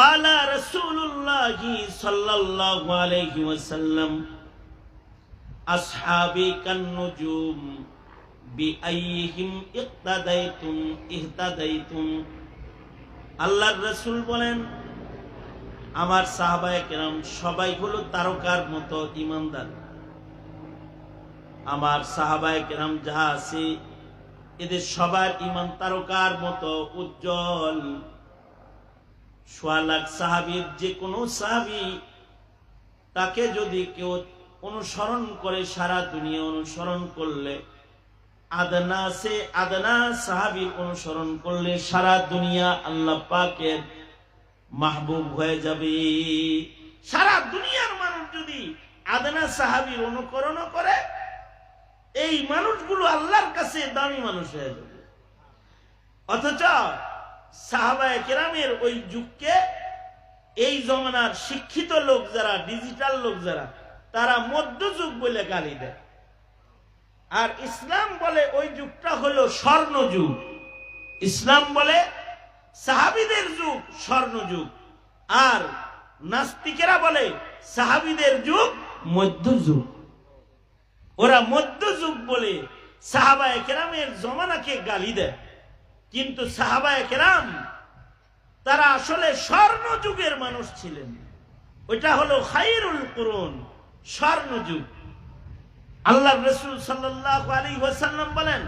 পালা রসুল্লাহ সাল্লাল্লাহু আলাইহি ওয়াসাল্লাম আসহাবি কান্নুজুম বিআইহিম ইক্তাদাইতুম ইহতাদাইতুম আল্লাহর রসুল বলেন, আমার সাহাবায় কেরাম সবাই হলো তারকার মতো ইমানদার। আমার সাহাবায় কেরাম যাহা আছে, এদের সবার ইমান তারকার মতো উজ্জ্বল সোয়া লাখ সাহাবির যে কোনো সাহাবি তাকে যদি কেউ অনুসরণ করে সারা দুনিয়া অনুসরণ করলে, আদনা সে আদনা সাহাবির অনুসরণ করলে সারা দুনিয়া আল্লাহ পাকের মাহবুব হয়ে যাবে। সারা দুনিয়ার মানুষ যদি আদনা সাহাবির অনুকরণ করে, এই মানুষগুলো আল্লাহর কাছে দামি মানুষ হয়ে যাবে। অথচ সাহাবায় ওই যুগকে এই জমানার শিক্ষিত লোক যারা ডিজিটাল লোক যারা, তারা মধ্যযুগ বলে গালি দেয়। আর ইসলাম বলে ওই যুগটা হলো স্বর্ণ যুগ। ইসলাম বলে সাহাবিদের যুগ, স্বর্ণ যুগ। আর নাস্তিকেরা বলে সাহাবিদের যুগ মধ্যযুগ ওরা মধ্যযুগ বলে সাহাবায় কেরামের জমানাকে গালি দেয়। কিন্তু সাহাবায় কেরাম, তারা আসলে স্বর্ণ যুগের মানুষ ছিলেন। ওইটা হলো খাইরুল করুন স্বর্ণ যুগ আল্লাহ রসুল সাল্লাহ আলী বলেন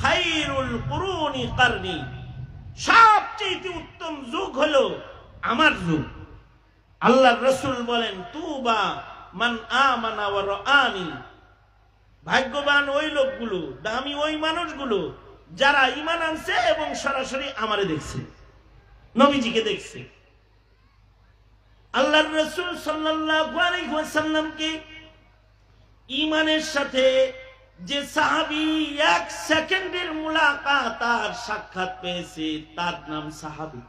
খাইরুল কুরুনি কারনি সবচেয়ে উত্তম যুগ হলো আমার যুগ। আল্লাহ রসুল বলেন, তুবা মান আমানা ওয়া ভাগ্যবান ওই লোকগুলো, দামি ওই মানুষগুলো যারা ইমান আনছে এবং সরাসরি আমারে দেখছে, নবীজিকে দেখছে। আল্লাহ রসুল সাল্লাহামকে ইমানের সাথে যে সাহাবি এক সেকেন্ডের মুলাকাত আর সাক্ষাৎ পেয়েছে, তার নাম সাহাবি।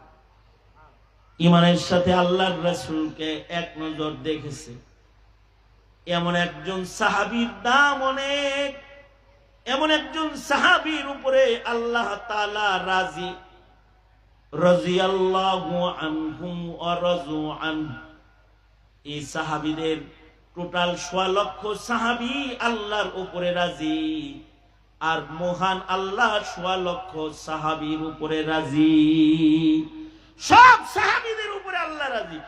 ইমানের সাথে আল্লাহর রসুলকে এক নজর দেখেছে। এমন একজন সাহাবির দাম অনেক। এমন একজন সাহাবির উপরে আল্লাহ তালা রাজি রাজু আনহু। এই সাহাবীদের টোটাল সোয়া লক্ষ সাহাবি আল্লাহর উপরে রাজি আর মহান আল্লাহ সোয়া লক্ষ সাহাবির উপরে রাজি। সব সাহাবিদের উপরে আল্লাহ রাজি।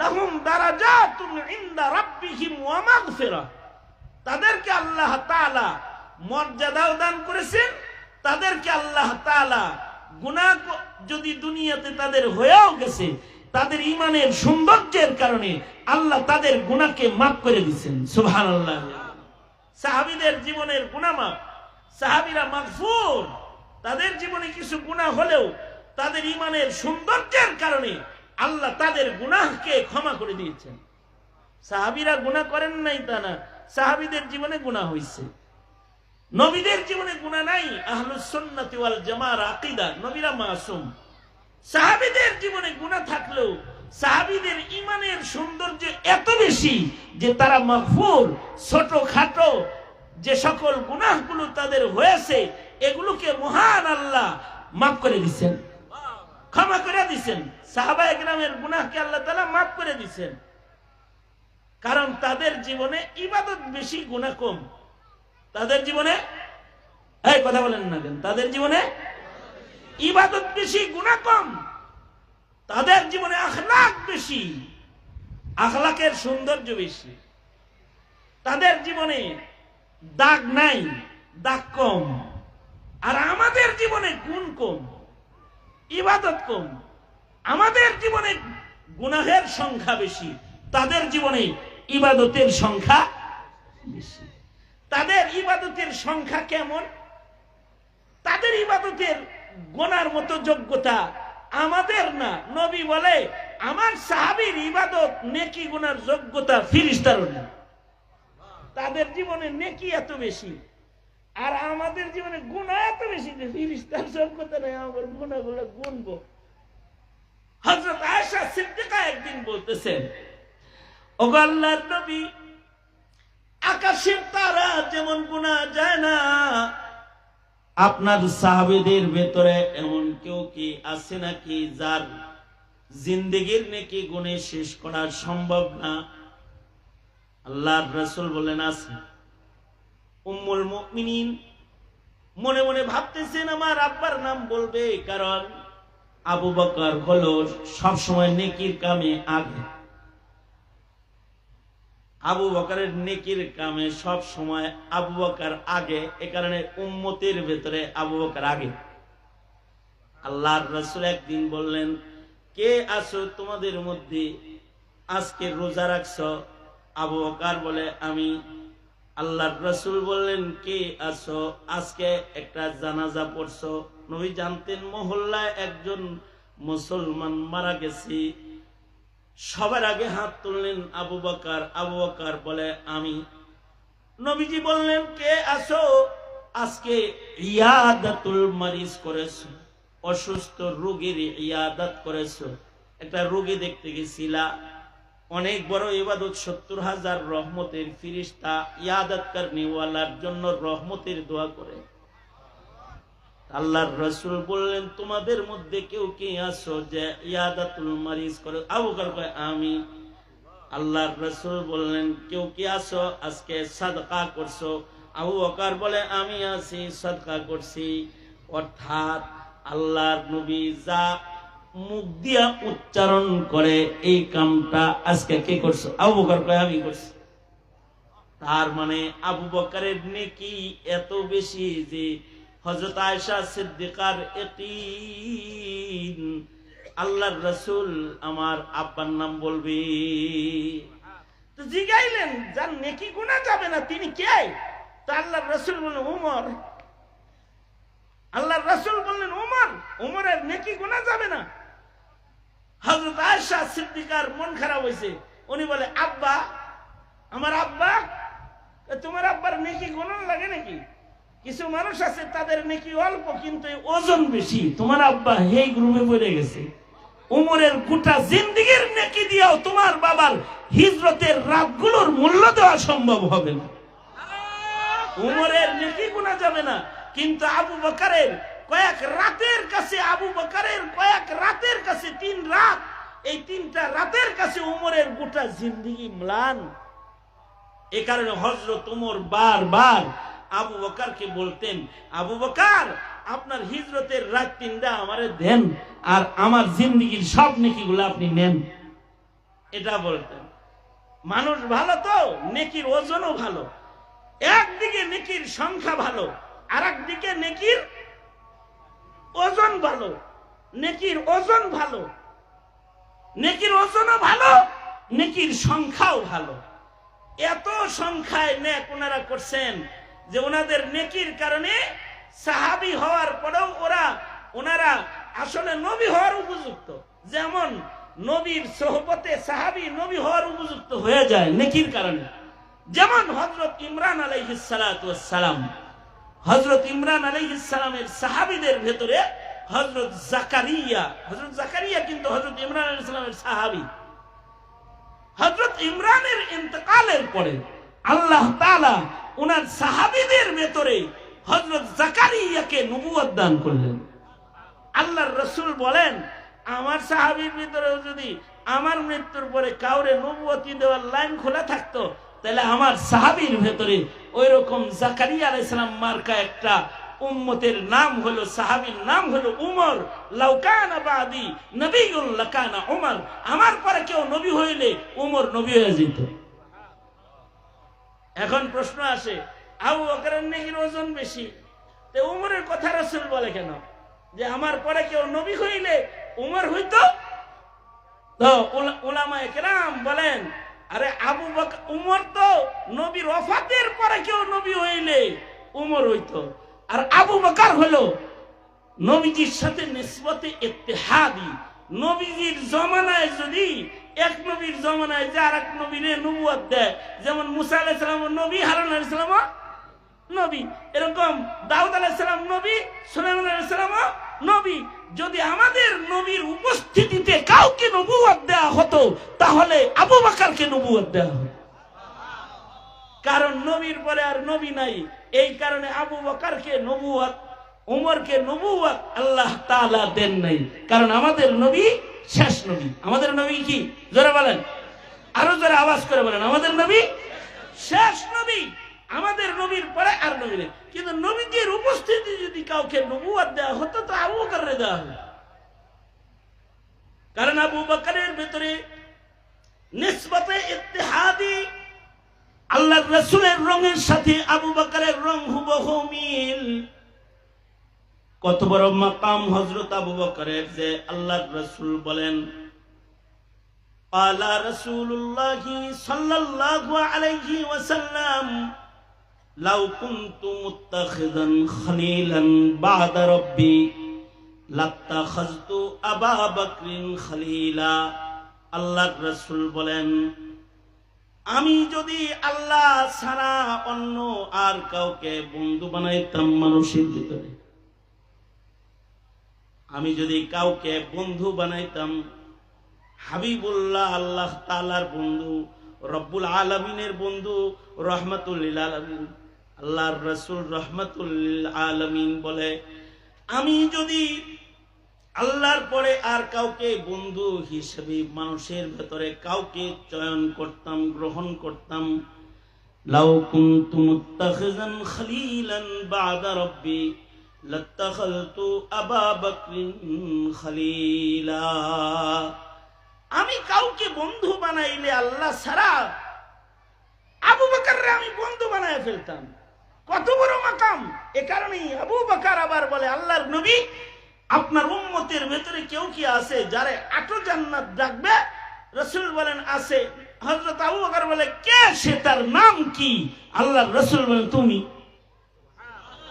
লাহুম দারাজাতুন ইনদা রাব্বিহিম ওয়া মাগফিরা তাদেরকে আল্লাহ তাআলা মর্যাদাও দান করেছেন, তাদেরকে আল্লাহ গুনাহ যদি দুনিয়াতে তাদের হয়েও গেছে, তাদের ইমানের সৌন্দর্যের কারণে আল্লাহ তাদের গুনাহকে মাফ করে দিচ্ছেন সুহান আল্লাহ সাহাবিদের জীবনের মাফ। সাহাবীরা মাগফুর। তাদের জীবনে কিছু গুনাহ হলেও তাদের ইমানের সৌন্দর্যের কারণে আল্লাহ তাদের গুনাহকে ক্ষমা করে দিয়েছেন। সাহাবিরা গুনাহ করেন নাই তা না। সাহাবিদের জীবনে গুনাহ হয়েছে নবীদের জীবনে গুনাহ নাই, আহলুস সুন্নাতি ওয়াল জামার আকীদা, নবীরা মাসুম। সাহাবিদের জীবনে গুনাহ থাকলেও সাহাবিদের ইমানের সৌন্দর্য এত বেশি যে তারা মাগফুর ছোট খাটো যে সকল গুনাহগুলো তাদের হয়েছে, এগুলোকে মহান আল্লাহ মাফ করে দিচ্ছেন ক্ষমা করে দিচ্ছেন সাহাবা একরামের গুনাহকে আল্লাহ তালা মাফ করে দিচ্ছেন কারণ তাদের জীবনে ইবাদত বেশি গুণা কম। তাদের জীবনে, এই কথা বলেন না কেন? তাদের জীবনে ইবাদত বেশি গুণা কম। তাদের জীবনে আখলাক বেশি, আখলাকের সৌন্দর্য বেশি। তাদের জীবনে দাগ নাই, দাগ কম। আর আমাদের জীবনে গুণ কম, ইবাদত কম। আমাদের জীবনে গুনাহের সংখ্যা বেশি, তাদের জীবনে ইবাদতের সংখ্যা বেশি। তাদের ইবাদতের সংখ্যা কেমন? তাদের ইবাদতের গোনার মতো যোগ্যতা আমাদের না। নবী বলে, আমার সাহাবির ইবাদত নেকি গুনার যোগ্যতা ফিরিস্তার না তাদের জীবনে নেকি এত বেশি, আর আমাদের জীবনে গুণা এত বেশি যে ফিরিস্তার যোগ্যতা নেই, আমার গুণা গুণাগুলো গুনবো। হজরত আয়সা সিদ্দিকা একদিন বলতেছেন, ওগো আল্লাহর নবী আকাশের তারা যেমন গুণা যায় না, আপনার সাহাবেদের ভেতরে এমন কেউ কি আছে নাকি যার জিন্দেগির নেকি গুণে শেষ করা সম্ভব না? আল্লাহর রসুল বলেন, আছে। উম্মুল মুমিনিন মনে মনে ভাবতেছেন, আমার আব্বার নাম বলবে কারণ আবু বকর হলো সবসময় নেকির কামে আগে। আবু বকরের নেকির কামে সব সময় আবু বকর আগে, এ কারণে উম্মতের ভেতরে আবু বকর আগে। আল্লাহর রসুল একদিন বললেন, কে আছো তোমাদের মধ্যে? আজকে রোজা রাখছ? আবু বকর বলে, আমি। আল্লাহর রসুল বললেন, কে আছো? আজকে একটা জানাজা পড়ছো। নবী জানতেন, মহল্লায় একজন মুসলমান মারা গেছি। সবার আগে হাত তুললেন আবু বকার। আবু বকার বলে, আমি নবীজি বললেন, কে আসো আজকে ইয়াদাতুল মারিজ করেছ, অসুস্থ রোগীর ইয়াদাত করেছ। একটা রোগী দেখতে গেছিলা, অনেক বড় ইবাদত, সত্তর হাজার রহমতের ফিরিস্তা ইয়াদাত কারনিওয়ালার জন্য রহমতের দোয়া করে। আল্লাহর রসুল বললেন, তোমাদের মধ্যে কেউ কে আসো যে ইয়াদাতুল মারিজ করে? আবু কয় আমি আল্লাহর রসুল বললেন, কেউ কি আসো আজকে সাদকা করছ। আবু বকর বলে, আমি আছি, সাদকা করছি। অর্থাৎ আল্লাহর নবী যা মুখ দিয়া উচ্চারণ করে, এই কামটা আজকে কে করছ? আবু বকর কয়, আমি করছি। তার মানে আবু বকরের নেকি এত বেশি যে হজরত আয়সা সিদ্দিকার একিন আল্লাহর রসুল আমার আব্বার নাম বলবি। তো জিগাইলেন, যার নেকি গুণা যাবে না, তিনি কে? তো আল্লাহর রসুল বললেন, উমর। আল্লাহর রসুল বললেন, উমর, উমরের নেকি গুণা যাবে না। হজরত আয়সা সিদ্দিকার মন খারাপ হয়েছে। উনি বলে, আব্বা, আমার আব্বা তোমার আব্বার নেকি গুণন লাগে নাকি? কিছু মানুষ আছে, তাদের নেকি অল্প, কিন্তু ওজন বেশি। তোমার আব্বা এই গ্রুপে পড়ে গেছে। উমরের গোটা জিন্দিগির নেকি দিয়েও তোমার বাবার হিজরতের রাতগুলোর মূল্য দেওয়া সম্ভব হবে না। উমরের নেকি গুণা যাবে না, কিন্তু আবু বকারের কয়েক রাতের কাছে, আবু বকারের কয়েক রাতের কাছে, তিন রাত, এই তিনটা রাতের কাছে উমরের গোটা জিন্দিগি ম্লান। এ কারণে হজরত উমর বারবার আবু বকারকে বলতেন, আবু বকার, আপনার হিজরতের রাত তিনটা আমারে দেন আর আমার জিন্দিগির সব নেকিগুলো আপনি নেন। এটা বলতেন। মানুষ ভালো তো, নেকির ওজনও ভালো। একদিকে নেকির সংখ্যা ভালো আর একদিকে নেকির ওজন ভালো। নেকির ওজন ভালো। নেকির ওজনও ভালো, নেকির সংখ্যাও ভালো। এত সংখ্যায় নেক ওনারা করছেন যে ওনাদের নেকির কারণে সাহাবি হওয়ার পরেও ওরা, ওনারা আসলে নবী হওয়ার উপযুক্ত। যেমন নবীর সোহবতে সাহাবি নবী হওয়ার উপযুক্ত হয়ে যায় নেকির কারণে। যেমন হজরত ইমরান আলাইহিসালাম হজরত ইমরান আলাইহিসালামের সাহাবিদের ভেতরে হজরত জাকারিয়া হজরত জাকারিয়া কিন্তু হজরত ইমরান আলাইহিস সাহাবি। হজরত ইমরানের ইন্তকালের পরে আল্লাহ ওনার সাহাবিদের ভেতরে হজরত জাকারিয়াকে নবুয়ত দান করলেন। আল্লাহর রসুল বলেন, আমার সাহাবির ভিতরে যদি আমার মৃত্যুর পরে কাউরে নবুয়তি দেওয়ার লাইন খোলা থাকতো, তাহলে আমার সাহাবির ভেতরে ওই রকম জাকারিয়া আলাইসালাম মার্কা একটা উম্মতের নাম হলো, সাহাবীর নাম হলো উমর। লাউকানা নবীগুল লাকানা উমর। আমার পরে কেউ নবী হইলে উমর নবী হয়ে যেত। এখন প্রশ্ন আসে, আবু বকরের নেকির ওজন বেশি। তো উমরের কথা রাসূল বলে কেন? যে আমার পরে কেউ নবী হইলে উমর হইতো? তো উলা- উলামায়ে কেরাম বলেন, আরে আবু বক, উমর তো নবীর ওফাতের পরে কেউ নবী হইলে উমর হইতো। আর আবু বকর হলো নবীজির সাথে নিসবতে ইত্তেহাদি। নবীজির জমানায় যদি এক নবীর জমানায় যে এক নবীরে নবুয়াত দেয়, যেমন মুসা আলাইহিস সালাম নবী, হারুন আলাইহিস সালাম নবী। এরকম দাউদ আলাইহিস নবী, সুলাইমান আলাইহিস সালাম নবী। যদি আমাদের নবীর উপস্থিতিতে কাউকে নবুয়াত দেওয়া হতো, তাহলে আবু বকরকে নবুয়াত দেওয়া হতো। কারণ নবীর পরে আর নবী নাই। এই কারণে আবু বকরকে নবুয়াত উমরকে নবুয়াত আল্লাহ তাআলা দেন নাই। কারণ আমাদের নবী শেষ নবী। আমাদের নবী কি? জোরে বলেন। আরও জোরে আওয়াজ করে বলেন। আমাদের নবী শেষ নবী। আমাদের নবীর পরে আর নবী নেই। কিন্তু নবীজির উপস্থিতি যদি কাউকে নবুয়াদ দেওয়া হতো, তো আবু বকরের দেওয়া হতো কারণ আবু বকরের ভেতরে নিসবতে ইত্তেহাদি আল্লাহ রসুলের রঙের সাথে আবু বকরের রং হুবহু মিল। কত বড় মাকাম হজরত আবু বকরের যে আল্লাহ রসুল বলেন আলা রসুল্লাহ সাল্লাল্লাহু আলাইহি ওয়াসাল্লাম, লাউ কুনতু মুত্তাখিদান খলিলান বা'দা আবা বকরিন খলিলা। আল্লাহ রসুল বলেন, আমি যদি আল্লাহ ছাড়া অন্য আর কাউকে বন্ধু বানাইতাম মানুষের ভিতরে আমি যদি কাউকে বন্ধু বানাইতাম, হাবিবুল্লাহ আল্লাহ তালার বন্ধু, রব্বুল আলমিনের বন্ধু রহমতুল্লিল আলমিন, আল্লাহর রসুল রহমতুল্লিল আলমিন বলে, আমি যদি আল্লাহর পরে আর কাউকে বন্ধু হিসেবে মানুষের ভেতরে কাউকে চয়ন করতাম, গ্রহণ করতাম, লাউ কুনতু মুত্তাখিজান খলিলান বাদা রব্বি আমি কাউকে বন্ধু বানাইলে আল্লাহ ছাড়া আবু বকররে আমি বন্ধু বানায় ফেলতাম। কত বড় মাকাম। এ কারণেই আবু বকর আবার বলে, আল্লাহর নবী, আপনার উম্মতের ভেতরে কেউ কি আছে যারে আটো জান্নাত ডাকবে? রসুল বলেন, আছে। হজরত আবু বকর বলে, কে সে? তার নাম কি? আল্লাহর রসুল বলেন, তুমি।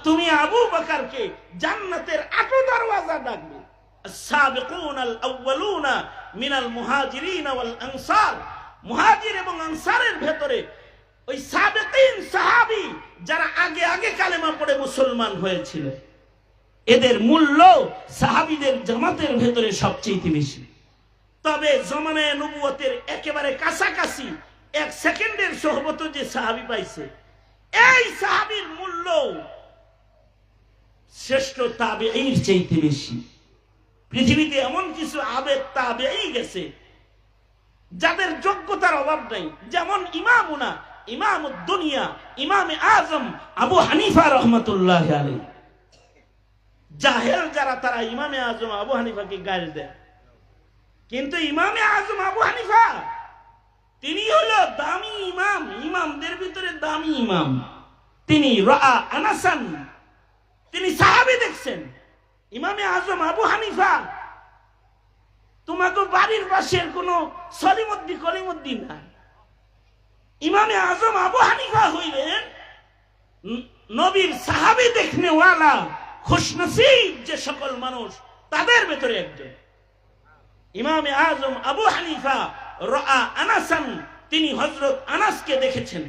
তুমি আবু বকরকে জান্নাতের আটো দরওয়াজা ডাকবে السابقون الأولون من المهاجرين والأنصار মুহাজির এবং আনসারের ভেতরে ওই সাবেকিন সাহাবি যারা আগে আগে কালেমা পড়ে মুসলমান হয়েছিল এদের মূল্য সাহাবিদের জামাতের ভেতরে সবচেয়ে বেশি তবে জমানায় নবুয়তের একেবারে কাছাকাছি এক সেকেন্ডের সহবত যে সাহাবি পাইছে এই সাহাবির মূল্য শ্রেষ্ঠ তাবে এর চাইতে বেশি। পৃথিবীতে এমন কিছু আবেগ তাবেই গেছে, যাদের যোগ্যতার অভাব নেই। যেমন ইমামুনা ইমাম দুনিয়া ইমামে আজম, আবু হানিফা রহমতুল্লাহ আলী জাহেল যারা, তারা ইমামে আজম, আবু হানিফাকে গাল দেয়। কিন্তু ইমামে আজম, আবু হানিফা, তিনি হলো দামি ইমাম। ইমামদের ভিতরে দামি ইমাম। তিনি রা আনাসান। তিনি সাহাবি দেখছেন। ইমামে আজম আবু হানিফা, তোমাকে বাড়ির পাশের কোন সলিমদ্দি, কলিমদ্দি না ইমামে আজম আবু হানিফা হইলেন নবীর সাহাবি দেখনে ওয়ালা খুশনসিব যে সকল মানুষ, তাদের ভেতরে একজন। ইমামে আজম আবু হানিফা রা আনাসান, তিনি হজরত আনাসকে দেখেছেন।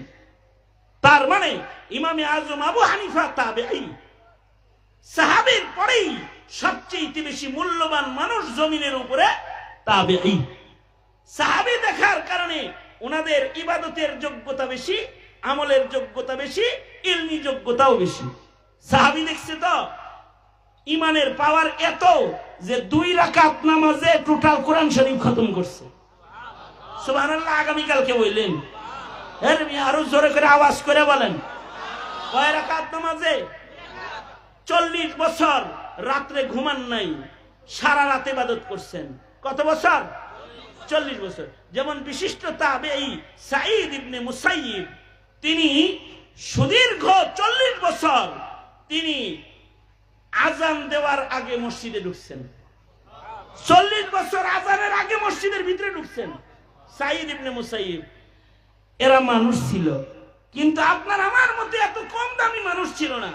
তার মানে ইমামে আজম আবু হানিফা তাবেঈ। সাহাবের পরেই সবচেয়ে বেশি মূল্যবান মানুষ জমিনের উপরে সাহাবি দেখার কারণে ওনাদের ইবাদতের যোগ্যতা বেশি, আমলের যোগ্যতা বেশি, ইলমি যোগ্যতাও বেশি। সাহাবি দেখছে তো ইমানের পাওয়ার এত যে দুই রাকাত নামাজে টোটাল কোরআন শরীফ খতম করছে। সুবহানাল্লাহ, আগামীকালকে বললেন। আরও জোরে করে আওয়াজ করে বলেন, কয় রাকাত নামাজে? চল্লিশ বছর রাত্রে ঘুমান নাই, সারা রাতে ইবাদত করছেন। কত বছর? চল্লিশ বছর। যেমন বিশিষ্ট তাবেঈ সাঈদ ইবনে মুসাইব তিনি সুদীর্ঘ চল্লিশ বছর তিনি আজান দেওয়ার আগে মসজিদে ঢুকছেন। চল্লিশ বছর আজানের আগে মসজিদের ভিতরে ঢুকছেন। সাঈদ ইবনে মুসাইব এরা মানুষ ছিল, কিন্তু আপনার আমার মতো এত কম দামি মানুষ ছিল না।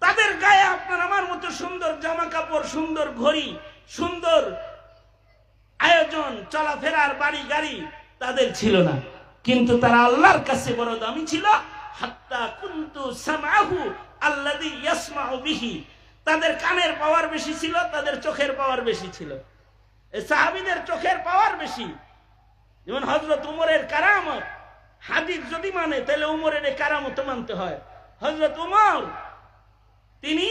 তাদের গায়ে আপনার আমার মতো সুন্দর জামা কাপড় সুন্দর ঘড়ি, সুন্দর আয়োজন, চলাফেরার বাড়ি, গাড়ি তাদের ছিল না। কিন্তু তারা আল্লাহর কাছে বড় দামি ছিল। হাত্তা কুন্তু সামাহু বিহি। তাদের কানের পাওয়ার বেশি ছিল, তাদের চোখের পাওয়ার বেশি ছিল। সাহাবীদের চোখের পাওয়ার বেশি। যেমন হজরত উমরের কারামত। হাদিস যদি মানে তাহলে উমরের কারামত মানতে হয়। হজরত উমর তিনি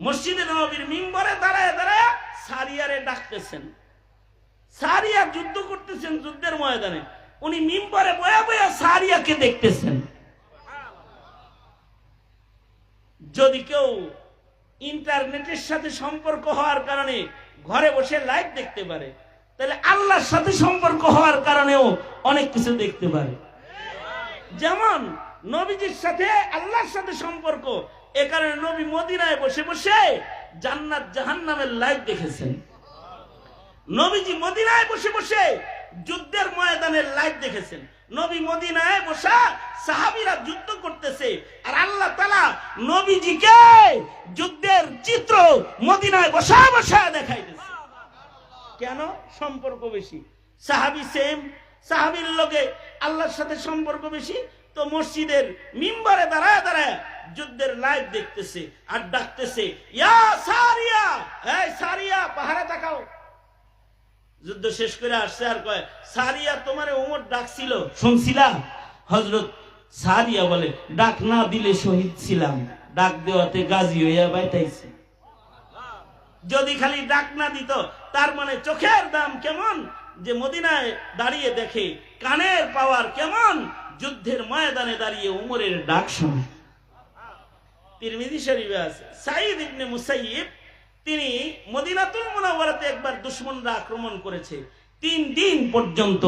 মসজিদে নবীর মিম্বরে দাঁড়ায় দাঁড়ায় সারিয়ারে ডাকতেছেন। সারিয়া যুদ্ধ করতেছেন যুদ্ধের ময়দানে। উনি মিম্বরে বয়া বয়া সারিয়াকে দেখতেছেন। যদি কেউ ইন্টারনেটের সাথে সম্পর্ক হওয়ার কারণে ঘরে বসে লাইভ দেখতে পারে, তাহলে আল্লাহর সাথে সম্পর্ক হওয়ার কারণেও অনেক কিছু দেখতে পারে। যেমন নবীজির সাথে আল্লাহর সাথে সম্পর্ক, এ কারণে নবী মদিনায় বসে বসে জান্নাত জাহান্নামের লাইভ দেখেছেন। নবীজি মদিনায় বসে বসে যুদ্ধের ময়দানের লাইভ দেখেছেন। নবী মদিনায় বসা সাহাবীরা যুদ্ধ করতেছে, আর আল্লাহ তালা নবীজিকে যুদ্ধের চিত্র মদিনায় বসা বসা দেখাইতেছে। কেন? সম্পর্ক বেশি। সাহাবি সেম সাহাবির লগে আল্লাহর সাথে সম্পর্ক বেশি। তো মসজিদের মিম্বারে দাঁড়ায় দাঁড়ায় যুদ্ধের লাইভ দেখতেছে আর ডাকতেছে, ইয়া সারিয়া! সারিয়া পাহাড়ে তাকাও যুদ্ধ শেষ করে আসছে আর কয়, সারিয়া, তোমারে ওমর ডাকছিল শুনছিলা হজরত সারিয়া বলে, ডাক না দিলে শহীদ ছিলাম, ডাক দেওয়াতে গাজী হইয়া বাইতাইছে। যদি খালি ডাক না দিত, তার মানে চোখের দাম কেমন? যে মদিনায় দাঁড়িয়ে দেখে কানের পাওয়ার কেমন? যুদ্ধের ময়দানে দাঁড়িয়ে উমরের ডাক শোনে। তিরমিজি শরীফে আছে সাইদ ইবনে মুসাইয়িব, তিনি মদিনাতুল মুনাওয়ারাতে একবার দুশমনরা আক্রমণ করেছে। তিন দিন পর্যন্ত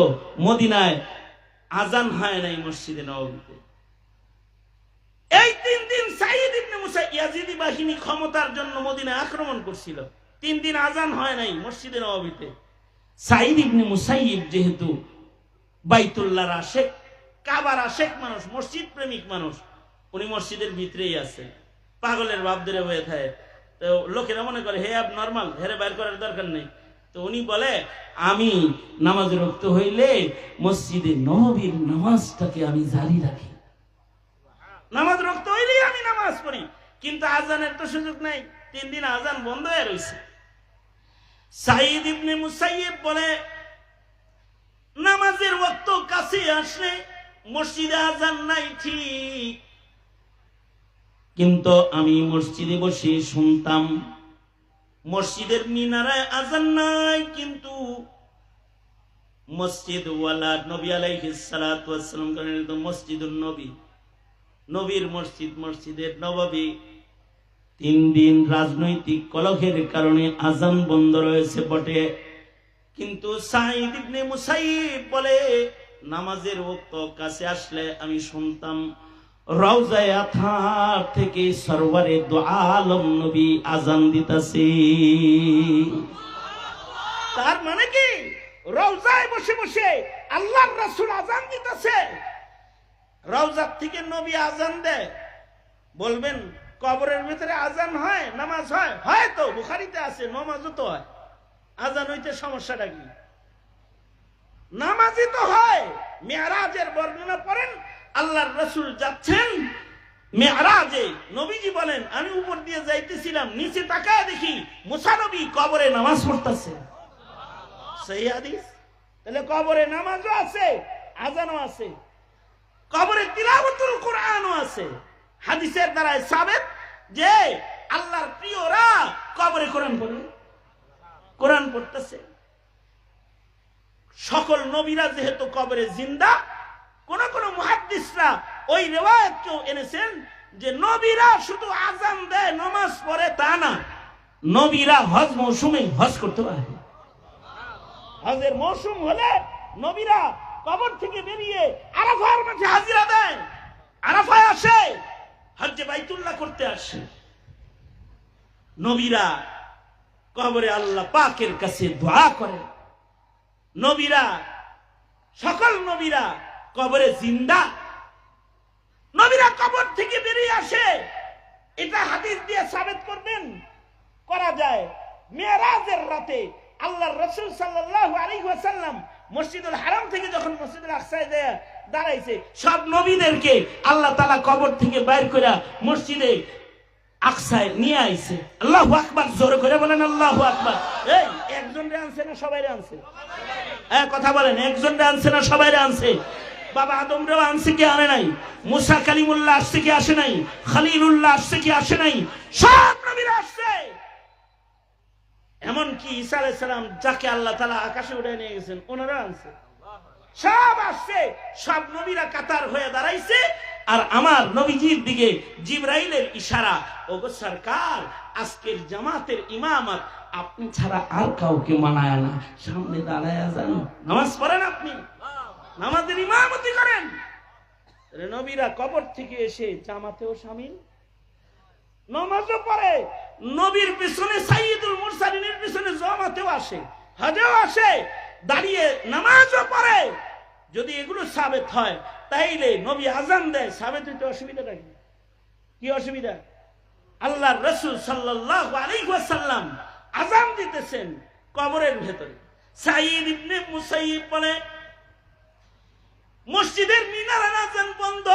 মদিনায় আজান হয় নাই মসজিদে নববীতে এই তিন দিন সাইদ ইবনে মুসা ইয়াজিদি বাহিনী ক্ষমতার জন্য মদিনায় আক্রমণ করছিল। তিন দিন আজান হয় নাই মসজিদে নববীতে সাইদ ইবনে মুসাইয়িব যেহেতু মানুষ, মসজিদ প্রেমিক মানুষ, উনি মসজিদের ভিতরেই আছে। পাগলের ভাব ধরে হয়ে থাকে। তো লোকেরা মনে করে, হে আব নর্মাল হেরে বাইর করার দরকার নেই। তো উনি বলে, আমি নামাজ রক্ত হইলে মসজিদে নবীর নামাজটাকে আমি জারি রাখি। নামাজ রক্ত হইলেই আমি নামাজ পড়ি, কিন্তু আজানের তো সুযোগ নাই। তিন দিন আজান বন্ধ হয়ে রয়েছে সাইদ ইবনে মুসাইয়িব বলে নামাজের ওয়াক্ত কাছে আসলে মসজিদে আজান নাই ঠিক। কিন্তু আমি মসজিদে বসে শুনতাম, মসজিদের মিনারায় আজান নাই, কিন্তু মসজিদ ওয়ালা নবী আলাইহিস সালাতু ওয়াস সালাম করেন তো মসজিদুন নবী। নবীর মসজিদ মসজিদের নবাবী। তিন দিন রাজনৈতিক কলহের কারণে আজান বন্ধ রয়েছে বটে। কিন্তু সাইদ ইবনে মুসাইব বলে, নামাজের ওক্ত কাছে আসলে আমি শুনতাম, রওজায় আথার থেকে সরওয়ারে দো আলম নবী আজান দিতাছে। তার মানে কি? রওজায় বসে বসে আল্লাহর রাসূল আজান দিতেছে। রওজার থেকে নবী আজান দেয়। বলবেন, কবরের ভিতরে আজান হয়, নামাজ হয়? হয় তো, বুখারিতে আছে, নামাজও তো হয়। আজান হইতে সমস্যাটা কি? নামাজই তো হয়, মেয়ারাজের বর্ণনা পড়েন, আল্লাহর রসুল যাচ্ছেন নবীজি বলেন, আমি উপর দিয়ে যাইতেছিলাম, নিচে তাকায় দেখি মুসানবী কবরে নামাজ পড়তেছে। সেই হাদিস? তাহলে কবরে নামাজও আছে, আজানও আছে, কবরে তিলাবতুল কোরআনও আছে। হাদিসের দ্বারা সাবেত যে আল্লাহর প্রিয়রা কবরে কোরআন পড়ে। কোরআন পড়তেছে। সকল নবীরা যেহেতু কবরে জিন্দা, কোন কোন মুহাদ্দিসরা ওই রেওয়ায়তকেও এনেছেন যে নবীরা শুধু আজান দেয়, নমাজ পড়ে তা না। নবীরা হজ মৌসুমে হজ করতে পারে হজের মৌসুম হলে নবীরা কবর থেকে বেরিয়ে আরাফার মাঝে হাজিরা দেয়। আরাফায় আসে, হজ্জে বাইতুল্লাহ করতে আসে। নবীরা কবরে আল্লাহ পাকের কাছে দোয়া করে নবীরা, সকল নবীরা কবরে জিন্দা। নবীরা কবর থেকে বেরিয়ে আসে। এটা হাদিস দিয়ে সাবেত করবেন। করা যায়। মেয়েরাজের রাতে আল্লাহ রসুল ওয়াসাল্লাম মসজিদুল হারাম থেকে যখন মসজিদুল আকসায় দেয়া দাঁড়াইছে, সব নবীদেরকে আল্লাহ তালা কবর থেকে বাইর করে মসজিদে আকসায় নিয়ে আইছে। আল্লাহু আকবার, জোরে করে বলেন আল্লাহু আকবার। এই একজন রে আনছে না সবাই আনছে? কথা বলেন একজন রে আনছে না সবাই আনছে? বাবা আনছে কি আনে নাই? মুসা কালিমুল্লাহ আসছে কি আসে নাই? খালিলুল্লাহ আসছে কি আসে নাই? সব আসছে। এমনকি ঈসা আলাইসালাম যাকে আল্লাহ তালা আকাশে উঠে নিয়ে গেছেন ওনারা আনছে। সব আসছে। সব নবীরা কাতার হয়ে দাঁড়াইছে। আর আমার নবীজির দিকে জিব্রাইলের ইশারা, ওগো সরকার, আজকের জামাতের ইমামত আপনি ছাড়া আর কাউকে মানায় না। সামনে দাঁড়ায় যান নামাজ পড়েন আপনি। নামাজের ইমামতি করেন। নবীরা কবর থেকে এসে জামাতেও সামিল। নমাজও পড়ে। নবীর পিছনে সাইয়দুল মুরসালিনের পিছনে জমাতেও আসে। হজেও আসে। দাঁড়িয়ে নামাজও পড়ে। যদি এগুলো সাবেত হয় তাইলে নবী আজান দেয়, সাবেত হইতে অসুবিধা নাকি কি অসুবিধা? আল্লাহ রসুল সাল্লাহ আজান দিতেছেন কবরের ভেতরে। মসজিদের মিনার আজান বন্ধ।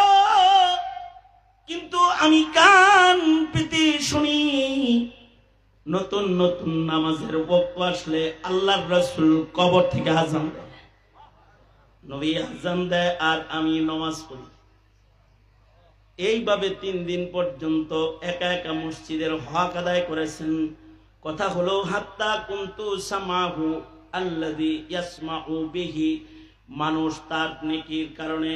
কিন্তু আমি কান পেতে শুনি। নতুন নতুন নামাজের বক্ত আসলে আল্লাহর রসুল কবর থেকে আজান দেয়। নবী আজান দেয় আর আমি নমাজ পড়ি। এইভাবে তিন দিন পর্যন্ত একা একা মসজিদের হক আদায় করেছেন। কথা হলো, হাত্তা কুন্তু সামাহু বিহি। মানুষ তার নেকির কারণে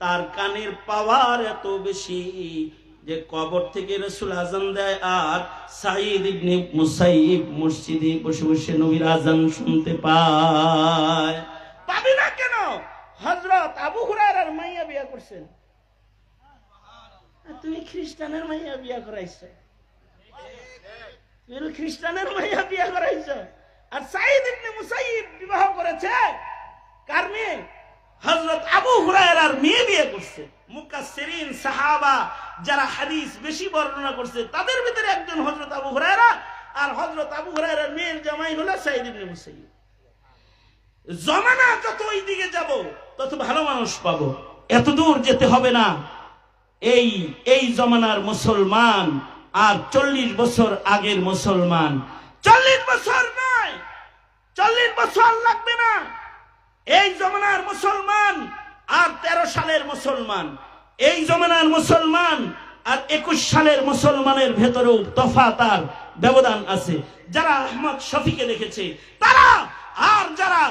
তার কানের পাওয়ার এত বেশি যে কবর থেকে রসুল আজান দেয় আর সাইদ ইবনে মুসাইব মসজিদে বসে বসে নবীর আজান শুনতে পায়। পাবি না হজরত আবু হুরায়রার মাইয়া বিয়া করছেন। আর তুমি খ্রিস্টানের মাইয়া বিয়া করাইছ। তুমি খ্রিস্টানের মাইয়া বিয়া করাইছ। আর সাইদ ইবনে মুসাইব বিবাহ করেছে। কার মেয়ে? হজরত আবু হুরায়রার মেয়ে বিয়ে করছে। মুকাসসিরিন সাহাবা যারা হাদিস বেশি বর্ণনা করছে তাদের ভিতরে একজন হজরত আবু হুরায়রা আর হজরত আবু হুরায়রার মেয়ের জামাই হলো সাইদ ইবনে মুসাইব জমানা যত ওই দিকে যাব তত ভালো মানুষ পাবো। এত দূর যেতে হবে না। এই এই জমানার মুসলমান আর চল্লিশ বছর আগের মুসলমান। চল্লিশ বছর নয়, চল্লিশ বছর লাগবে না। এই জমানার মুসলমান আর তেরো সালের মুসলমান। এই জমানার মুসলমান আর একুশ সালের মুসলমানের ভেতরেও তফাত আর ব্যবধান আছে। যারা আহমদ শফিকে দেখেছে, তারা আর যারা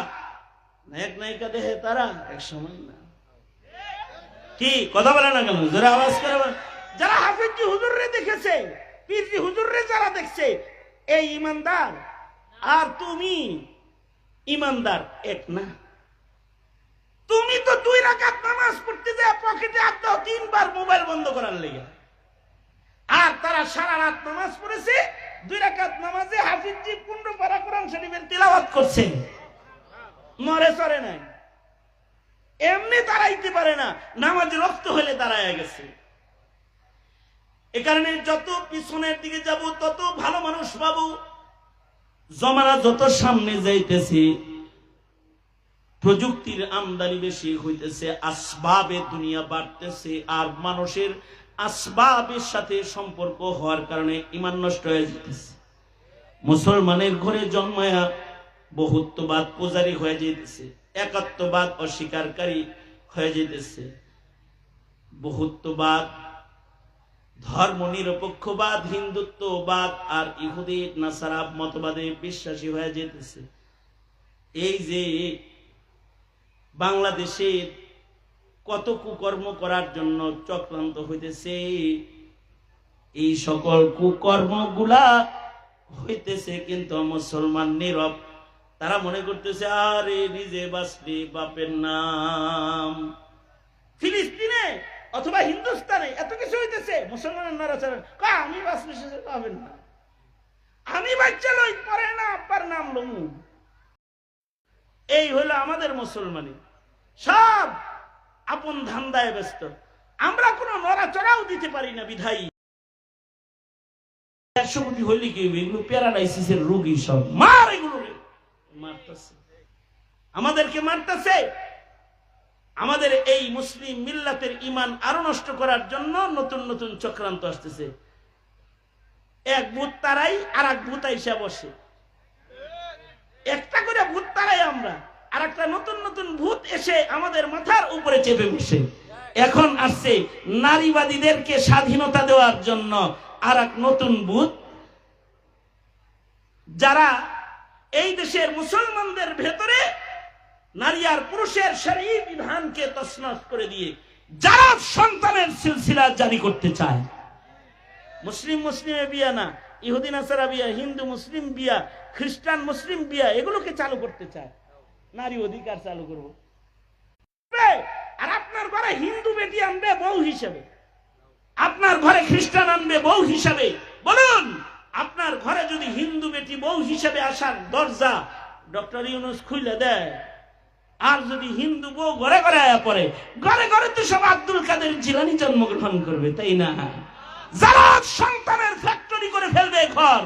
নায়ক নায়িকা দেখে তারা এক সময় না। কি? কথা বলে না কেন? জোরে আওয়াজ করে যারা হাফিজি হুজুররে দেখেছে, পীরজি হুজুররে যারা দেখছে, এই ইমানদার আর তুমি ইমানদার এক না। তুমি তো দুই রাকাত নামাজ পড়তে যায়, পকেটে হাত দাও, তিনবার মোবাইল বন্ধ করার লেগে। আর তারা সারা রাত নামাজ পড়েছে, দুই রাকাত নামাজে হাফিজি পনেরো পারা কোরআন শরীফের তিলাওয়াত করছে। মরে চরে নাই। এমনি দাঁড়াইতে পারে না, নামাজ রক্ত হলে দাঁড়ায় গেছে। এ কারণে যত পিছনের দিকে যাব, তত ভালো মানুষ পাবো। জমানা যত সামনে যাইতেছে, প্রযুক্তির আমদানি বেশি হইতেছে, আসবাবে দুনিয়া বাড়তেছে, আর মানুষের আসবাবের সাথে সম্পর্ক হওয়ার কারণে ইমান নষ্ট হয়ে যেতেছে মুসলমানের ঘরে জন্মায়া বহুত্ববাদ পূজারি হয়ে যেতেছে একাত্মবাদ অস্বীকারী হয়ে যেতেছে বহুত্ববাদ ধর্ম নিরপেক্ষবাদ হিন্দুত্ববাদ আর ইহুদি নাসারাব মতবাদে বিশ্বাসী হয়ে যেতেছে এই যে বাংলাদেশের কত কুকর্ম করার জন্য চক্রান্ত হইতেছে, এই সকল কুকর্মগুলা হইতেছে কিন্তু মুসলমান নীরব। তারা মনে করতেছে, আরে, নিজে বাঁচলে বাপের নাম। ফিলিস্তিনে অথবা হিন্দুস্তানে এত কিছু হইতেছে, মুসলমানের নাড়াচাড়া। আমি বাঁচলে সে পাবেন না। আমি বাচ্চা লই, পরে না, আব্বার নাম লমু। এই হলো আমাদের মুসলমানি। সব আপন ধান্দায় ব্যস্ত। আমরা কোনো নড়াচড়াও দিতে পারি না, বিধায়ী। একশো হইলে কি? এগুলো প্যারালাইসিসের রোগী সব। মার আমাদেরকে মারতেছে। আমাদের এই মুসলিম মিল্লাতের ইমান আরও নষ্ট করার জন্য নতুন নতুন চক্রান্ত আসতেছে। এক ভূত তারাই আর এক ভূত আইসা বসে। একটা করে ভূত তারাই আমরা আর একটা নতুন নতুন ভূত এসে আমাদের মাথার উপরে চেপে বসে। এখন আসছে নারীবাদীদেরকে স্বাধীনতা দেওয়ার জন্য আর নতুন ভূত, যারা এই দেশের মুসলমানদের ভেতরে নারী আর পুরুষের শরী বিধানকে তছনছ করে দিয়ে যারা সন্তানের সিলসিলা জারি করতে চায়, মুসলিম মুসলিমে বিয়া না ইহুদিন আসারা বিয়া, হিন্দু মুসলিম বিয়া, খ্রিস্টান মুসলিম বিয়া, এগুলোকে চালু করতে চায়। নারী অধিকার চালু করব। আর আপনার ঘরে হিন্দু বেটি আনবে বউ হিসেবে। আপনার ঘরে খ্রিস্টান আনবে বউ হিসাবে। বলুন। আপনার ঘরে যদি হিন্দু বেটি বউ হিসেবে আসার দরজা ডক্টর ইউনুস খুলে দেয়, আর যদি হিন্দু বউ ঘরে ঘরে আয়া পড়ে, ঘরে ঘরে তো সব আব্দুল কাদের জিলানি জন্মগ্রহণ করবে, তাই না? যারা সন্তানের ফ্যাক্টরি করে ফেলবে ঘর।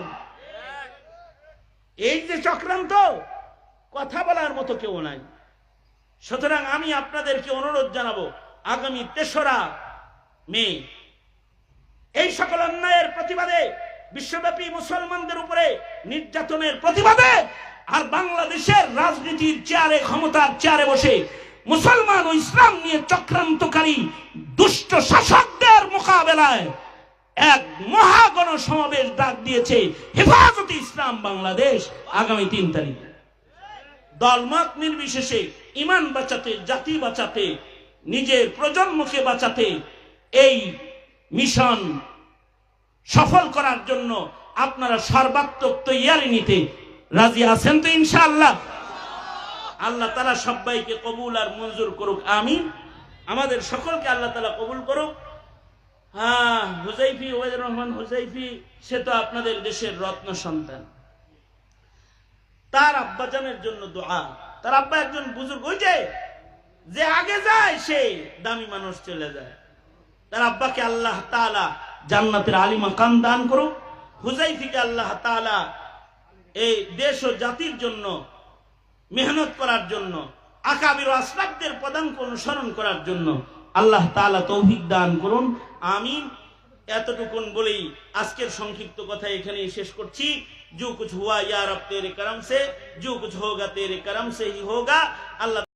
এই যে চক্রান্ত, কথা বলার মতো কেউ নাই। সুতরাং আমি আপনাদেরকে অনুরোধ জানাব, আগামী তেসরা মে, এই সকল অন্যায়ের প্রতিবাদে বিশ্বব্যাপী মুসলমানদের উপরে নির্যাতনের প্রতিবাদে আর বাংলাদেশের রাজনীতির চেয়ারে, ক্ষমতার চেয়ারে বসে মুসলমান ও ইসলাম নিয়ে চক্রান্তকারী দুষ্ট শাসকদের মোকাবেলায় এক মহাগণ সমাবেশ ডাক দিয়েছে হেফাজতে ইসলাম বাংলাদেশ আগামী তিন তারিখে। দলমত নির্বিশেষে, ইমান বাঁচাতে, জাতি বাঁচাতে, নিজের প্রজন্মকে বাঁচাতে এই মিশন সফল করার জন্য আপনারা সর্বাত্মক তৈয়ারি নিতে রাজি আছেন তো ইনশাআল্লাহ? আল্লাহ তালা সবাইকে কবুল আর মঞ্জুর করুক আমি আমাদের সকলকে আল্লাহ তালা কবুল করুক। হ্যাঁ হুজাইফি ওয়াইদুর রহমান হুজাইফি সে তো আপনাদের দেশের রত্ন সন্তান। তার আব্বাজানের জন্য দোয়া। তার আব্বা একজন বুজুর্গ, ওই যে যে আগে যায়, সে দামি মানুষ চলে যায়। তার আব্বাকে আল্লাহ তাআলা জান্নাতের আলী মাকাম দান করুক হুজাইফিকে আল্লাহ তাআলা এই দেশ ও জাতির জন্য মেহনত করার জন্য আকাবির ও আসলাফদের পদাঙ্ক অনুসরণ করার জন্য আল্লাহ তাআলা তৌফিক দান করুন আমিন এতটুকুন বলেই আজকের সংক্ষিপ্ত কথা এখানে শেষ করছি जो कुछ हुआ यार अब तेरे करम से जो कुछ होगा तेरे करम से ही होगा अल्लाह